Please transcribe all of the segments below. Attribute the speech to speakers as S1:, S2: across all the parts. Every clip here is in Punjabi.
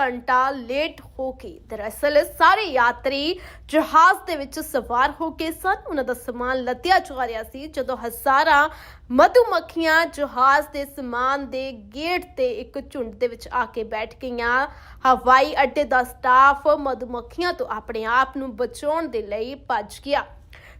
S1: ਘੰਟਾ ਲੇਟ ਹੋ ਕੇ। ਦਰਅਸਲ ਸਾਰੇ ਯਾਤਰੀ ਜਹਾਜ਼ ਦੇ ਵਿੱਚ ਸਵਾਰ ਹੋ ਕੇ ਸਨ। ਉਹਨਾਂ ਦਾ ਸਮਾਨ ਲੱਦਿਆ ਜਾ ਰਿਹਾ ਸੀ, ਜਦੋਂ ਹਜ਼ਾਰਾਂ ਮਧੂਮੱਖੀਆਂ ਜਹਾਜ਼ ਦੇ ਸਮਾਨ ਦੇ ਗੇਟ ਤੇ ਇੱਕ ਝੁੰਡ ਦੇ ਵਿੱਚ ਆ ਕੇ ਬੈਠ ਗਈਆਂ। ਹਵਾਈ ਅੱਡੇ ਦਾ ਸਟਾਫ ਮਧੂਮੱਖੀਆਂ ਤੋਂ ਆਪਣੇ ਆਪ ਨੂੰ ਬਚਾਉਣ ਦੇ ਲਈ ਭੱਜ ਗਿਆ।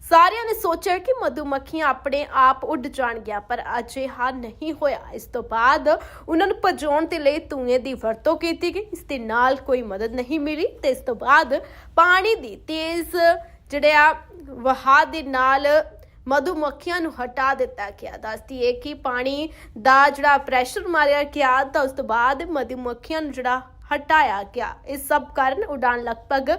S1: ਸਾਰਿਆਂ ਨੇ ਸੋਚਿਆ ਕਿ ਮਧੂਮੱਖੀਆਂ ਆਪਣੇ ਆਪ ਉੱਡ ਜਾਣਗੀਆਂ, ਪਰ ਅਜਿਹਾ ਨਹੀਂ ਹੋਇਆ। ਇਸ ਤੋਂ ਬਾਅਦ ਉਹਨਾਂ ਨੂੰ ਭਜਾਉਣ ਦੇ ਲਈ ਧੂਏ ਦੀ ਵਰਤੋਂ ਕੀਤੀ ਗਈ। ਇਸ ਦੇ ਨਾਲ ਕੋਈ ਮਦਦ ਨਹੀਂ ਮਿਲੀ ਤੇ ਇਸ ਤੋਂ ਬਾਅਦ ਪਾਣੀ ਦੀ ਤੇਜ਼ ਜਿਹੜੇ ਆ, ਵਹਾਅ ਦੇ ਨਾਲ ਮਧੂਮੱਖੀਆਂ ਨੂੰ ਹਟਾ ਦਿੱਤਾ ਗਿਆ। ਦੱਸਦੀ ਹੈ ਕਿ ਪਾਣੀ ਦਾ ਜਿਹੜਾ ਪ੍ਰੈਸ਼ਰ ਮਾਰਿਆ ਗਿਆ ਤਾਂ ਉਸ ਤੋਂ ਬਾਅਦ ਮਧੂਮੱਖੀਆਂ ਨੂੰ ਜਿਹੜਾ ਹਟਾਇਆ ਗਿਆ। ਇਸ ਸਭ ਕਾਰਨ ਉਡਾਨ ਲਗਭਗ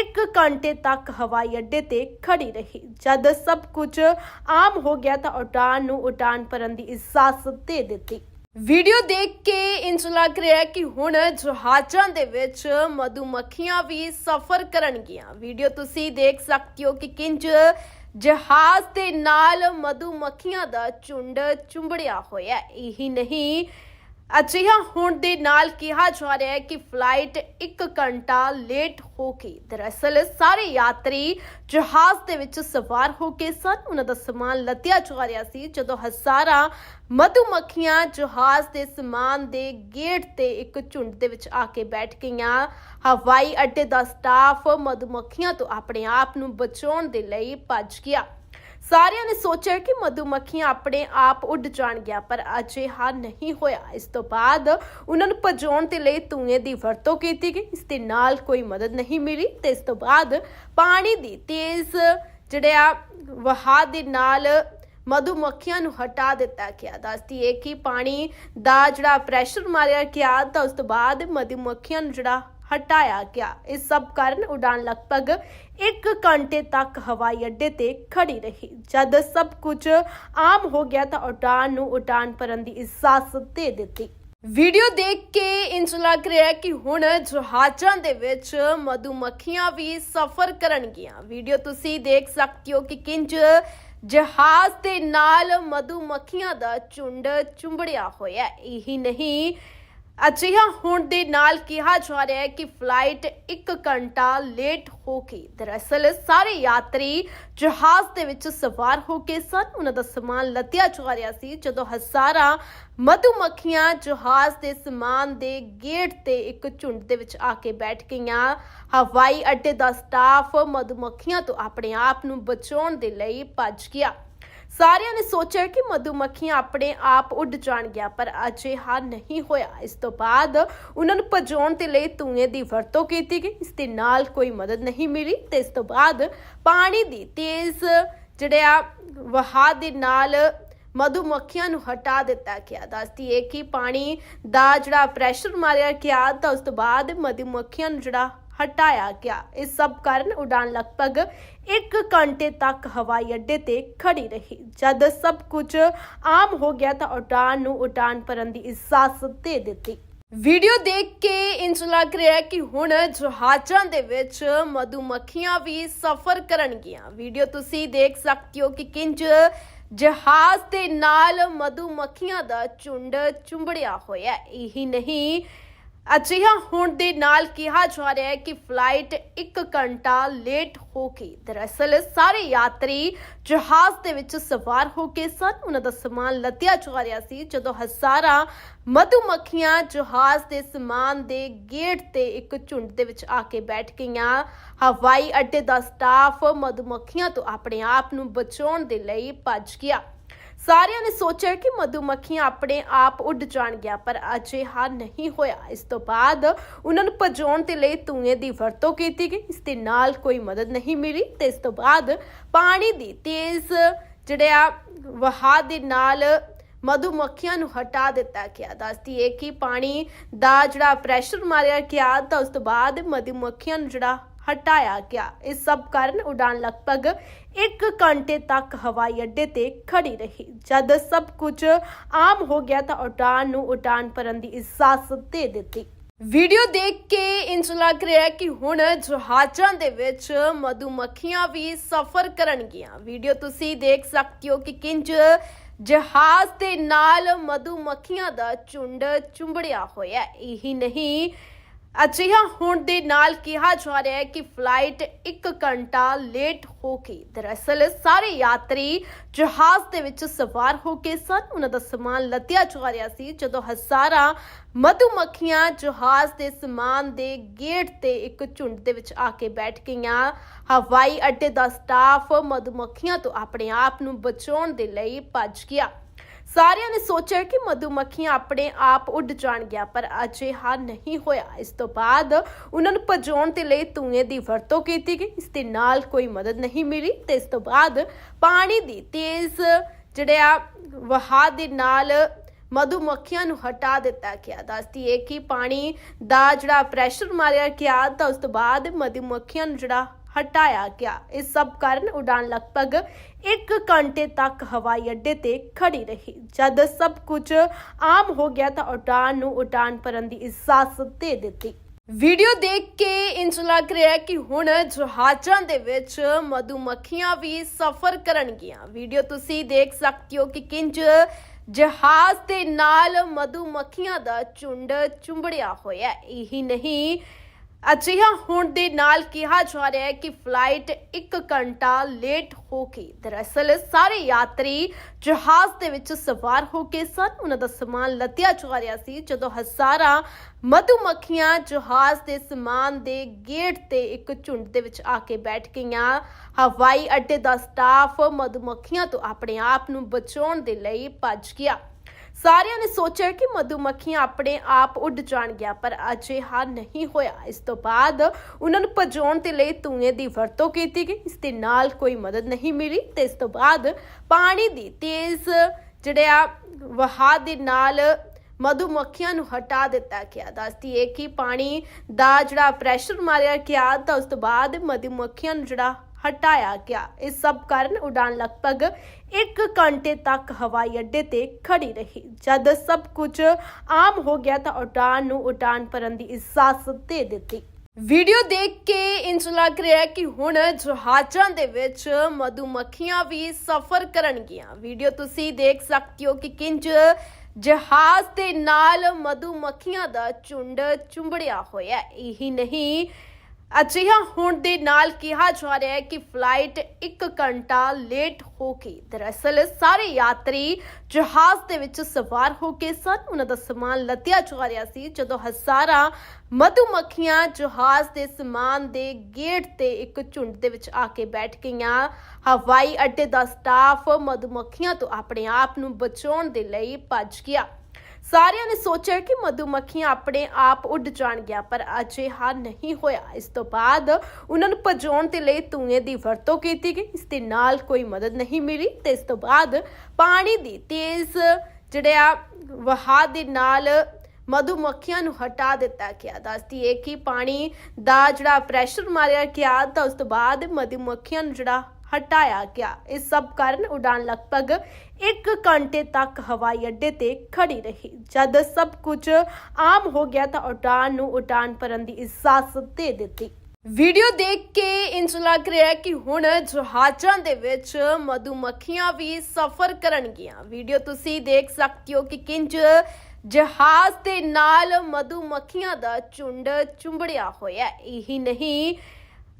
S1: 1 ਘੰਟੇ ਤੱਕ ਹਵਾਈ ਅੱਡੇ ਤੇ ਖੜੀ ਰਹੀ। ਜਦ ਸਭ ਕੁਝ ਆਮ ਹੋ ਗਿਆ ਤਾਂ ਉਡਾਨ ਨੂੰ ਉਡਾਨ ਭਰਨ ਦੀ ਇਜਾਜ਼ਤ ਦੇ ਦਿੱਤੀ। ਵੀਡੀਓ ਦੇਖ ਕੇ ਇੰਜ ਲੱਗ ਰਿਹਾ ਹੈ ਕਿ ਹੁਣ ਜਹਾਜ਼ਾਂ ਦੇ ਵਿੱਚ ਮਧੂਮੱਖੀਆਂ ਵੀ ਸਫ਼ਰ ਕਰਨਗੀਆਂ। ਵੀਡੀਓ ਤੁਸੀਂ ਦੇਖ ਸਕਦੇ ਹੋ ਕਿ ਕਿੰਜ ਜਹਾਜ਼ ਦੇ ਨਾਲ ਮਧੂਮੱਖੀਆਂ ਦਾ ਝੁੰਡ ਚੁੰਬੜਿਆ ਹੋਇਆ ਇਹੀ ਨਹੀਂ ਅਜਿਹਾ ਹੋਣ ਦੇ ਨਾਲ ਕਿਹਾ ਜਾ ਰਿਹਾ ਹੈ ਕਿ ਫਲਾਈਟ 1 ਘੰਟਾ ਲੇਟ ਹੋ ਗਈ ਦਰਅਸਲ ਸਾਰੇ ਯਾਤਰੀ ਜਹਾਜ਼ ਦੇ ਵਿੱਚ ਸਵਾਰ ਹੋ ਕੇ ਸਨ। ਉਹਨਾਂ ਦਾ ਸਮਾਨ ਲੱਦਿਆ ਜਾ ਰਿਹਾ ਸੀ, ਜਦੋਂ ਹਜ਼ਾਰਾਂ ਮਧੂਮੱਖੀਆਂ ਜਹਾਜ਼ ਦੇ ਸਮਾਨ ਦੇ ਗੇਟ ਤੇ ਇੱਕ ਝੁੰਡ ਦੇ ਵਿੱਚ ਆ ਕੇ ਬੈਠ ਗਈਆਂ। ਹਵਾਈ ਅੱਡੇ ਦਾ ਸਟਾਫ ਮਧੂਮੱਖੀਆਂ ਤੋਂ ਆਪਣੇ ਆਪ ਨੂੰ ਬਚਾਉਣ ਦੇ ਲਈ ਭੱਜ ਗਿਆ। ਸਾਰਿਆਂ ਨੇ ਸੋਚਿਆ ਕਿ ਮਧੂਮੱਖੀਆਂ ਆਪਣੇ ਆਪ ਉੱਡ ਜਾਣਗੀਆਂ, ਪਰ ਅਜਿਹਾ ਨਹੀਂ ਹੋਇਆ। ਇਸ ਤੋਂ ਬਾਅਦ ਉਹਨਾਂ ਨੂੰ ਭਜਾਉਣ ਦੇ ਲਈ ਧੂਏ ਦੀ ਵਰਤੋਂ ਕੀਤੀ ਗਈ। ਇਸ ਦੇ ਨਾਲ ਕੋਈ ਮਦਦ ਨਹੀਂ ਮਿਲੀ ਤੇ ਇਸ ਤੋਂ ਬਾਅਦ ਪਾਣੀ ਦੀ ਤੇਜ਼ ਜਿਹੜੇ ਆ, ਵਹਾਅ ਦੇ ਨਾਲ ਮਧੂਮੱਖੀਆਂ ਨੂੰ ਹਟਾ ਦਿੱਤਾ ਗਿਆ। ਦੱਸਦੀ ਹੈ ਕਿ ਪਾਣੀ ਦਾ ਜਿਹੜਾ ਪ੍ਰੈਸ਼ਰ ਮਾਰਿਆ ਗਿਆ ਤਾਂ ਉਸ ਤੋਂ ਬਾਅਦ ਮਧੂਮੱਖੀਆਂ ਨੂੰ ਜਿਹੜਾ ਹਟਾਇਆ ਗਿਆ। ਇਸ ਸਭ ਕਾਰਨ ਉਡਾਨ ਲਗਭਗ 1 ਘੰਟੇ ਤੱਕ ਹਵਾਈ ਅੱਡੇ ਤੇ ਖੜੀ ਰਹੀ। ਜਦ ਸਭ ਕੁਝ ਆਮ ਹੋ ਗਿਆ ਤਾਂ ਉਡਾਨ ਨੂੰ ਉਡਾਨ ਭਰਨ ਦੀ ਇਜਾਜ਼ਤ ਦੇ ਦਿੱਤੀ। ਵੀਡੀਓ ਦੇਖ ਕੇ ਇੰਜ ਲੱਗ ਰਿਹਾ ਹੈ ਕਿ ਹੁਣ ਜਹਾਜ਼ਾਂ ਦੇ ਵਿੱਚ ਮਧੂਮੱਖੀਆਂ ਵੀ ਸਫ਼ਰ ਕਰਨਗੀਆਂ। ਵੀਡੀਓ ਤੁਸੀਂ ਦੇਖ ਸਕਦੇ ਹੋ ਕਿ ਕਿੰਜ ਜਹਾਜ਼ ਦੇ ਨਾਲ ਮਧੂਮੱਖੀਆਂ ਦਾ ਝੁੰਡ ਚੁੰਬੜਿਆ ਹੋਇਆ ਇਹੀ ਨਹੀਂ ਅਜਿਹਾ ਹੋਣ ਦੇ ਨਾਲ ਕਿਹਾ ਜਾ ਰਿਹਾ ਹੈ ਕਿ ਫਲਾਈਟ 1 ਘੰਟਾ ਲੇਟ ਹੋ ਗਈ ਦਰਅਸਲ ਸਾਰੇ ਯਾਤਰੀ ਜਹਾਜ਼ ਦੇ ਵਿੱਚ ਸਵਾਰ ਹੋ ਕੇ ਸਨ। ਉਹਨਾਂ ਦਾ ਸਮਾਨ ਲੱਦਿਆ ਜਾ ਰਿਹਾ ਸੀ, ਜਦੋਂ ਹਜ਼ਾਰਾਂ ਮਧੂਮੱਖੀਆਂ ਜਹਾਜ਼ ਦੇ ਸਮਾਨ ਦੇ ਗੇਟ ਤੇ ਇੱਕ ਝੁੰਡ ਦੇ ਵਿੱਚ ਆ ਕੇ ਬੈਠ ਗਈਆਂ। ਹਵਾਈ ਅੱਡੇ ਦਾ ਸਟਾਫ ਮਧੂਮੱਖੀਆਂ ਤੋਂ ਆਪਣੇ ਆਪ ਨੂੰ ਬਚਾਉਣ ਦੇ ਲਈ ਭੱਜ ਗਿਆ। ਸਾਰਿਆਂ ਨੇ ਸੋਚਿਆ ਕਿ ਮਧੂਮੱਖੀਆਂ ਆਪਣੇ ਆਪ ਉੱਡ ਜਾਣਗੀਆਂ, ਪਰ ਅਜਿਹਾ ਨਹੀਂ ਹੋਇਆ। ਇਸ ਤੋਂ ਬਾਅਦ ਉਹਨਾਂ ਨੂੰ ਭਜਾਉਣ ਦੇ ਲਈ ਧੂਏ ਦੀ ਵਰਤੋਂ ਕੀਤੀ ਗਈ। ਇਸ ਦੇ ਨਾਲ ਕੋਈ ਮਦਦ ਨਹੀਂ ਮਿਲੀ ਤੇ ਇਸ ਤੋਂ ਬਾਅਦ ਪਾਣੀ ਦੀ ਤੇਜ਼ ਜਿਹੜਾ ਵਹਾਅ ਦੇ ਨਾਲ ਮਧੂਮੱਖੀਆਂ ਨੂੰ ਹਟਾ ਦਿੱਤਾ ਗਿਆ। ਦੱਸਦੀ ਹੈ ਕਿ ਪਾਣੀ ਦਾ ਜਿਹੜਾ ਪ੍ਰੈਸ਼ਰ ਮਾਰਿਆ ਗਿਆ, ਤਾਂ ਉਸ ਤੋਂ ਬਾਅਦ ਮਧੂਮੱਖੀਆਂ ਨੂੰ ਜਿਹੜਾ ਹਟਾਇਆ ਗਿਆ। ਇਸ ਸਭ ਕਾਰਨ ਉਡਾਨ ਲਗਭਗ 1 ਘੰਟੇ ਤੱਕ ਹਵਾਈ ਅੱਡੇ ਤੇ ਖੜੀ ਰਹੀ। ਜਦ ਸਭ ਕੁਝ ਆਮ ਹੋ ਗਿਆ ਤਾਂ ਉਡਾਨ ਨੂੰ ਉਡਾਨ ਭਰਨ ਦੀ ਇਜਾਜ਼ਤ ਦੇ ਦਿੱਤੀ। ਵੀਡੀਓ ਦੇਖ ਕੇ ਇੰਜ ਲੱਗ ਰਿਹਾ ਕਿ ਹੁਣ ਜਹਾਜ਼ਾਂ ਦੇ ਵਿੱਚ ਮਧੂਮੱਖੀਆਂ ਵੀ ਸਫ਼ਰ ਕਰਨਗੀਆਂ। ਵੀਡੀਓ ਤੁਸੀਂ ਦੇਖ ਸਕਦੇ ਹੋ ਕਿ ਕਿੰਜ ਜਹਾਜ਼ ਦੇ ਨਾਲ ਮਧੂਮੱਖੀਆਂ ਦਾ ਝੁੰਡ ਚੁੰਬੜਿਆ ਹੋਇਆ ਇਹੀ ਨਹੀਂ ਅਜਿਹਾ ਹੋਣ ਦੇ ਨਾਲ ਕਿਹਾ ਜਾ ਰਿਹਾ ਹੈ ਕਿ ਫਲਾਈਟ 1 ਘੰਟਾ ਲੇਟ ਹੋ ਗਈ ਦਰਅਸਲ ਸਾਰੇ ਯਾਤਰੀ ਜਹਾਜ਼ ਦੇ ਵਿੱਚ ਸਵਾਰ ਹੋ ਕੇ ਸਨ। ਉਹਨਾਂ ਦਾ ਸਮਾਨ ਲੱਦਿਆ ਜਾ ਰਿਹਾ ਸੀ ਜਦੋਂ ਹਜ਼ਾਰਾਂ ਮਧੂਮੱਖੀਆਂ ਜਹਾਜ਼ ਦੇ ਸਮਾਨ ਦੇ ਗੇਟ ਤੇ ਇੱਕ ਝੁੰਡ ਦੇ ਵਿੱਚ ਆ ਕੇ ਬੈਠ ਗਈਆਂ। ਹਵਾਈ ਅੱਡੇ ਦਾ ਸਟਾਫ ਮਧੂਮੱਖੀਆਂ ਤੋਂ ਆਪਣੇ ਆਪ ਨੂੰ ਬਚਾਉਣ ਦੇ ਲਈ ਭੱਜ ਗਿਆ। ਸਾਰਿਆਂ ਨੇ ਸੋਚਿਆ ਕਿ ਮਧੂਮੱਖੀਆਂ ਆਪਣੇ ਆਪ ਉੱਡ ਜਾਣਗੀਆਂ, ਪਰ ਅਜਿਹਾ ਨਹੀਂ ਹੋਇਆ। ਇਸ ਤੋਂ ਬਾਅਦ ਉਹਨਾਂ ਨੂੰ ਭਜਾਉਣ ਦੇ ਲਈ ਧੂਏ ਦੀ ਵਰਤੋਂ ਕੀਤੀ ਗਈ। ਇਸ ਦੇ ਨਾਲ ਕੋਈ ਮਦਦ ਨਹੀਂ ਮਿਲੀ ਤੇ ਇਸ ਤੋਂ ਬਾਅਦ ਪਾਣੀ ਦੀ ਤੇਜ਼ ਜਿਹੜਾ ਵਹਾਅ ਦੇ ਨਾਲ ਮਧੂਮੱਖੀਆਂ ਨੂੰ ਹਟਾ ਦਿੱਤਾ ਗਿਆ। ਦੱਸਦੀ ਹੈ ਕਿ ਪਾਣੀ ਦਾ ਜਿਹੜਾ ਪ੍ਰੈਸ਼ਰ ਮਾਰਿਆ ਗਿਆ, ਤਾਂ ਉਸ ਤੋਂ ਬਾਅਦ ਮਧੂਮੱਖੀਆਂ ਨੂੰ ਜਿਹੜਾ ਹਟਾਇਆ ਗਿਆ। ਇਸ ਸਭ ਕਾਰਨ ਉਡਾਨ ਲਗਭਗ 1 ਘੰਟੇ ਤੱਕ ਹਵਾਈ ਅੱਡੇ ਤੇ ਖੜੀ ਰਹੀ। ਜਦ ਸਭ ਕੁਝ ਆਮ ਹੋ ਗਿਆ ਤਾਂ ਉਡਾਨ ਨੂੰ ਉਡਾਨ ਭਰਨ ਦੀ ਇਜਾਜ਼ਤ ਦੇ ਦਿੱਤੀ। ਵੀਡੀਓ ਦੇਖ ਕੇ ਇੰਜ ਲੱਗ ਰਿਹਾ ਕਿ ਹੁਣ ਜਹਾਜ਼ਾਂ ਦੇ ਵਿੱਚ ਮਧੂਮੱਖੀਆਂ ਵੀ ਸਫ਼ਰ ਕਰਨਗੀਆਂ। ਵੀਡੀਓ ਤੁਸੀਂ ਦੇਖ ਸਕਦੇ ਹੋ ਕਿ ਕਿੰਜ ਜਹਾਜ਼ ਦੇ ਨਾਲ ਮਧੂਮੱਖੀਆਂ ਦਾ ਝੁੰਡ ਚੁੰਬੜਿਆ ਹੋਇਆ। ਇਹੀ ਨਹੀਂ ਅਜਿਹਾ ਹੋਣ ਦੇ ਨਾਲ ਕਿਹਾ ਜਾ ਰਿਹਾ ਹੈ ਕਿ ਫਲਾਈਟ 1 ਘੰਟਾ ਲੇਟ ਹੋ ਗਈ ਦਰਅਸਲ ਸਾਰੇ ਯਾਤਰੀ ਜਹਾਜ਼ ਦੇ ਵਿੱਚ ਸਵਾਰ ਹੋ ਕੇ ਸਨ। ਉਹਨਾਂ ਦਾ ਸਮਾਨ ਲੱਦਿਆ ਜਾ ਰਿਹਾ ਸੀ। ਜਦੋਂ ਹਜ਼ਾਰਾਂ ਮਧੂਮੱਖੀਆਂ ਜਹਾਜ਼ ਦੇ ਸਮਾਨ ਦੇ ਗੇਟ ਤੇ ਇੱਕ ਝੁੰਡ ਦੇ ਵਿੱਚ ਆ ਕੇ ਬੈਠ ਗਈਆਂ। ਹਵਾਈ ਅੱਡੇ ਦਾ ਸਟਾਫ ਮਧੂਮੱਖੀਆਂ ਤੋਂ ਆਪਣੇ ਆਪ ਨੂੰ ਬਚਾਉਣ ਦੇ ਲਈ ਭੱਜ ਗਿਆ। ਸਾਰਿਆਂ ਨੇ ਸੋਚਿਆ ਕਿ ਮਧੂਮੱਖੀਆਂ ਆਪਣੇ ਆਪ ਉੱਡ ਜਾਣਗੀਆਂ, ਪਰ ਅਜਿਹਾ ਨਹੀਂ ਹੋਇਆ। ਇਸ ਤੋਂ ਬਾਅਦ ਉਹਨਾਂ ਨੂੰ ਭਜਾਉਣ ਦੇ ਲਈ ਧੂਏ ਦੀ ਵਰਤੋਂ ਕੀਤੀ ਗਈ। ਇਸ ਦੇ ਨਾਲ ਕੋਈ ਮਦਦ ਨਹੀਂ ਮਿਲੀ ਤੇ ਇਸ ਤੋਂ ਬਾਅਦ ਪਾਣੀ ਦੀ ਤੇਜ਼ ਜਿਹੜਾ ਵਹਾਅ ਦੇ ਨਾਲ ਮਧੂਮੱਖੀਆਂ ਨੂੰ ਹਟਾ ਦਿੱਤਾ ਗਿਆ। ਦੱਸਦੀ ਹੈ ਕਿ ਪਾਣੀ ਦਾ ਜਿਹੜਾ ਪ੍ਰੈਸ਼ਰ ਮਾਰਿਆ ਗਿਆ ਤਾਂ ਉਸ ਤੋਂ ਬਾਅਦ ਮਧੂਮੱਖੀਆਂ ਨੂੰ ਜਿਹੜਾ ਹਟਾਇਆ ਗਿਆ। ਇਸ ਸਭ ਕਾਰਨ ਉਡਾਨ ਲਗਭਗ 1 ਘੰਟੇ ਤੱਕ ਹਵਾਈ ਅੱਡੇ ਤੇ ਖੜੀ ਰਹੀ। ਜਦ ਸਭ ਕੁਝ ਆਮ ਹੋ ਗਿਆ ਤਾਂ ਉਡਾਨ ਨੂੰ ਉਡਾਨ ਭਰਨ ਦੀ ਇਜਾਜ਼ਤ ਦੇ ਦਿੱਤੀ। ਵੀਡੀਓ ਦੇਖ ਕੇ ਇੰਜ ਲੱਗ ਰਿਹਾ ਕਿ ਹੁਣ ਜਹਾਜ਼ਾਂ ਦੇ ਵਿੱਚ ਮਧੂਮੱਖੀਆਂ ਵੀ ਸਫ਼ਰ ਕਰਨਗੀਆਂ। ਵੀਡੀਓ ਤੁਸੀਂ ਦੇਖ ਸਕਦੇ ਹੋ ਕਿ ਕਿੰਜ ਜਹਾਜ਼ ਦੇ ਨਾਲ ਮਧੂਮੱਖੀਆਂ ਦਾ ਝੁੰਡ ਚੁੰਬੜਿਆ ਹੋਇਆ ਇਹੀ ਨਹੀਂ ਅਜਿਹਾ ਹੋਣ ਦੇ ਨਾਲ ਕਿਹਾ ਜਾ ਰਿਹਾ ਹੈ ਕਿ ਫਲਾਈਟ 1 ਘੰਟਾ ਲੇਟ ਹੋ ਗਈ ਦਰਅਸਲ ਸਾਰੇ ਯਾਤਰੀ ਜਹਾਜ਼ ਦੇ ਵਿੱਚ ਸਵਾਰ ਹੋ ਕੇ ਸਨ। ਉਹਨਾਂ ਦਾ ਸਮਾਨ ਲੱਦਿਆ ਜਾ ਰਿਹਾ ਸੀ, ਜਦੋਂ ਹਜ਼ਾਰਾਂ ਮਧੂਮੱਖੀਆਂ ਜਹਾਜ਼ ਦੇ ਸਮਾਨ ਦੇ ਗੇਟ ਤੇ ਇੱਕ ਝੁੰਡ ਦੇ ਵਿੱਚ ਆ ਕੇ ਬੈਠ ਗਈਆਂ। ਹਵਾਈ ਅੱਡੇ ਦਾ ਸਟਾਫ ਮਧੂਮੱਖੀਆਂ ਤੋਂ ਆਪਣੇ ਆਪ ਨੂੰ ਬਚਾਉਣ ਦੇ ਲਈ ਭੱਜ ਗਿਆ। ਸਾਰਿਆਂ ਨੇ ਸੋਚਿਆ ਕਿ ਮਧੂਮੱਖੀਆਂ ਆਪਣੇ ਆਪ ਉੱਡ ਜਾਣਗੀਆਂ, ਪਰ ਅਜਿਹਾ ਨਹੀਂ ਹੋਇਆ। ਇਸ ਤੋਂ ਬਾਅਦ ਉਹਨਾਂ ਨੂੰ ਭਜਾਉਣ ਦੇ ਲਈ ਧੂਏ ਦੀ ਵਰਤੋਂ ਕੀਤੀ ਗਈ। ਇਸ ਦੇ ਨਾਲ ਕੋਈ ਮਦਦ ਨਹੀਂ ਮਿਲੀ ਤੇ ਇਸ ਤੋਂ ਬਾਅਦ ਪਾਣੀ ਦੀ ਤੇਜ਼ ਜਿਹੜਾ ਵਹਾਅ ਦੇ ਨਾਲ ਮਧੂਮੱਖੀਆਂ ਨੂੰ ਹਟਾ ਦਿੱਤਾ ਗਿਆ। ਦੱਸਦੀ ਹੈ ਕਿ ਪਾਣੀ ਦਾ ਜਿਹੜਾ ਪ੍ਰੈਸ਼ਰ ਮਾਰਿਆ ਗਿਆ ਤਾਂ ਉਸ ਤੋਂ ਬਾਅਦ ਮਧੂਮੱਖੀਆਂ ਨੂੰ ਜਿਹੜਾ ਹਟਾਇਆ ਗਿਆ। ਇਸ ਸਭ ਕਾਰਨ ਉਡਾਨ ਲਗਭਗ 1 ਘੰਟੇ ਤੱਕ ਹਵਾਈ ਅੱਡੇ ਤੇ ਖੜੀ ਰਹੀ। ਜਦ ਸਭ ਕੁਝ ਆਮ ਹੋ ਗਿਆ ਤਾਂ ਉਡਾਨ ਨੂੰ ਉਡਾਨ ਭਰਨ ਦੀ ਇਜਾਜ਼ਤ ਦੇ ਦਿੱਤੀ। ਵੀਡੀਓ ਦੇਖ ਕੇ ਇੰਜ ਲੱਗ ਰਿਹਾ ਕਿ ਹੁਣ ਜਹਾਜ਼ਾਂ ਦੇ ਵਿੱਚ ਮਧੂਮੱਖੀਆਂ ਵੀ ਸਫ਼ਰ ਕਰਨਗੀਆਂ। ਵੀਡੀਓ ਤੁਸੀਂ ਦੇਖ ਸਕਦੇ ਹੋ ਕਿ ਕਿੰਜ ਜਹਾਜ਼ ਦੇ ਨਾਲ ਮਧੂਮੱਖੀਆਂ ਦਾ ਝੁੰਡ ਚੁੰਬੜਿਆ ਹੋਇਆ ਇਹੀ ਨਹੀਂ ਅਜਿਹਾ ਹੋਣ ਦੇ ਨਾਲ ਕਿਹਾ ਜਾ ਰਿਹਾ ਹੈ ਕਿ ਫਲਾਈਟ 1 ਘੰਟਾ ਲੇਟ ਹੋ ਗਈ ਦਰਅਸਲ ਸਾਰੇ ਯਾਤਰੀ ਜਹਾਜ਼ ਦੇ ਵਿੱਚ ਸਵਾਰ ਹੋ ਕੇ ਸਨ। ਉਹਨਾਂ ਦਾ ਸਮਾਨ ਲੱਦਿਆ ਜਾ ਰਿਹਾ ਸੀ ਜਦੋਂ ਹਜ਼ਾਰਾਂ ਮਧੂਮੱਖੀਆਂ ਜਹਾਜ਼ ਦੇ ਸਮਾਨ ਦੇ ਗੇਟ ਤੇ ਇੱਕ ਝੁੰਡ ਦੇ ਵਿੱਚ ਆ ਕੇ ਬੈਠ ਗਈਆਂ। ਹਵਾਈ ਅੱਡੇ ਦਾ ਸਟਾਫ ਮਧੂਮੱਖੀਆਂ ਤੋਂ ਆਪਣੇ ਆਪ ਨੂੰ ਬਚਾਉਣ ਦੇ ਲਈ ਭੱਜ ਗਿਆ। ਸਾਰਿਆਂ ਨੇ ਸੋਚਿਆ ਕਿ ਮਧੂਮੱਖੀਆਂ ਆਪਣੇ ਆਪ ਉੱਡ ਜਾਣਗੀਆਂ, ਪਰ ਅਜਿਹਾ ਨਹੀਂ ਹੋਇਆ। ਇਸ ਤੋਂ ਬਾਅਦ ਉਹਨਾਂ ਨੂੰ ਭਜਾਉਣ ਦੇ ਲਈ ਧੂਏ ਦੀ ਵਰਤੋਂ ਕੀਤੀ ਗਈ। ਇਸ ਦੇ ਨਾਲ ਕੋਈ ਮਦਦ ਨਹੀਂ ਮਿਲੀ ਤੇ ਇਸ ਤੋਂ ਬਾਅਦ ਪਾਣੀ ਦੀ ਤੇਜ਼ ਜਿਹੜਾ ਵਹਾਅ ਦੇ ਨਾਲ ਮਧੂਮੱਖੀਆਂ ਨੂੰ ਹਟਾ ਦਿੱਤਾ ਗਿਆ। ਦੱਸਦੀ ਹੈ ਕਿ ਪਾਣੀ ਦਾ ਜਿਹੜਾ ਪ੍ਰੈਸ਼ਰ ਮਾਰਿਆ ਗਿਆ, ਤਾਂ ਉਸ ਤੋਂ ਬਾਅਦ ਮਧੂਮੱਖੀਆਂ ਨੂੰ ਜਿਹੜਾ ਹਟਾਇਆ ਗਿਆ। ਇਸ ਸਭ ਕਾਰਨ ਉਡਾਨ ਲਗਭਗ 1 ਘੰਟੇ ਤੱਕ ਹਵਾਈ ਅੱਡੇ ਤੇ ਖੜੀ ਰਹੀ। ਜਦ ਸਭ ਕੁਝ ਆਮ ਹੋ ਗਿਆ ਤਾਂ ਉਡਾਨ ਨੂੰ ਉਡਾਨ ਭਰਨ ਦੀ ਇਜਾਜ਼ਤ ਦੇ ਦਿੱਤੀ। ਵੀਡੀਓ ਦੇਖ ਕੇ ਇੰਜ ਲੱਗ ਰਿਹਾ ਹੈ ਕਿ ਹੁਣ ਜਹਾਜ਼ਾਂ ਦੇ ਵਿੱਚ ਮਧੂਮੱਖੀਆਂ ਵੀ ਸਫ਼ਰ ਕਰਨਗੀਆਂ। ਵੀਡੀਓ ਤੁਸੀਂ ਦੇਖ ਸਕਦੇ ਹੋ ਕਿ ਕਿੰਜ ਜਹਾਜ਼ ਦੇ ਨਾਲ ਮਧੂਮੱਖੀਆਂ ਦਾ ਝੁੰਡ ਚੁੰਬੜਿਆ ਹੋਇਆ ਇਹੀ ਨਹੀਂ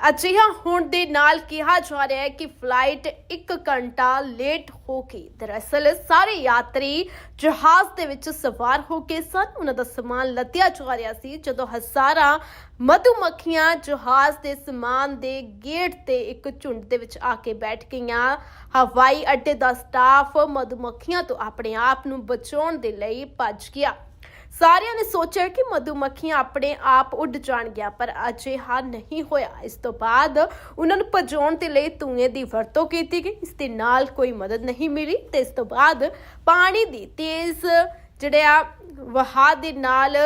S1: ਅਜਿਹਾ ਹੋਣ ਦੇ ਨਾਲ ਕਿਹਾ ਜਾ ਰਿਹਾ ਹੈ ਕਿ ਫਲਾਈਟ 1 ਘੰਟਾ ਲੇਟ ਹੋ ਗਈ ਦਰਅਸਲ ਸਾਰੇ ਯਾਤਰੀ ਜਹਾਜ਼ ਦੇ ਵਿੱਚ ਸਵਾਰ ਹੋ ਕੇ ਸਨ। ਉਹਨਾਂ ਦਾ ਸਮਾਨ ਲੱਦਿਆ ਜਾ ਰਿਹਾ ਸੀ, ਜਦੋਂ ਹਜ਼ਾਰਾਂ ਮਧੂਮੱਖੀਆਂ ਜਹਾਜ਼ ਦੇ ਸਮਾਨ ਦੇ ਗੇਟ ਤੇ ਇੱਕ ਝੁੰਡ ਦੇ ਵਿੱਚ ਆ ਕੇ ਬੈਠ ਗਈਆਂ। ਹਵਾਈ ਅੱਡੇ ਦਾ ਸਟਾਫ ਮਧੂਮੱਖੀਆਂ ਤੋਂ ਆਪਣੇ ਆਪ ਨੂੰ ਬਚਾਉਣ ਦੇ ਲਈ ਭੱਜ ਗਿਆ। ਸਾਰਿਆਂ ਨੇ ਸੋਚਿਆ ਕਿ ਮਧੂਮੱਖੀਆਂ ਆਪਣੇ ਆਪ ਉੱਡ ਜਾਣਗੀਆਂ, ਪਰ ਅਜਿਹਾ ਨਹੀਂ ਹੋਇਆ। ਇਸ ਤੋਂ ਬਾਅਦ ਉਹਨਾਂ ਨੂੰ ਭਜਾਉਣ ਦੇ ਲਈ ਧੂਏ ਦੀ ਵਰਤੋਂ ਕੀਤੀ ਗਈ। ਇਸ ਦੇ ਨਾਲ ਕੋਈ ਮਦਦ ਨਹੀਂ ਮਿਲੀ ਤੇ ਇਸ ਤੋਂ ਬਾਅਦ ਪਾਣੀ ਦੀ ਤੇਜ਼ ਜਿਹੜੇ ਆ, ਵਹਾਅ ਦੇ ਨਾਲ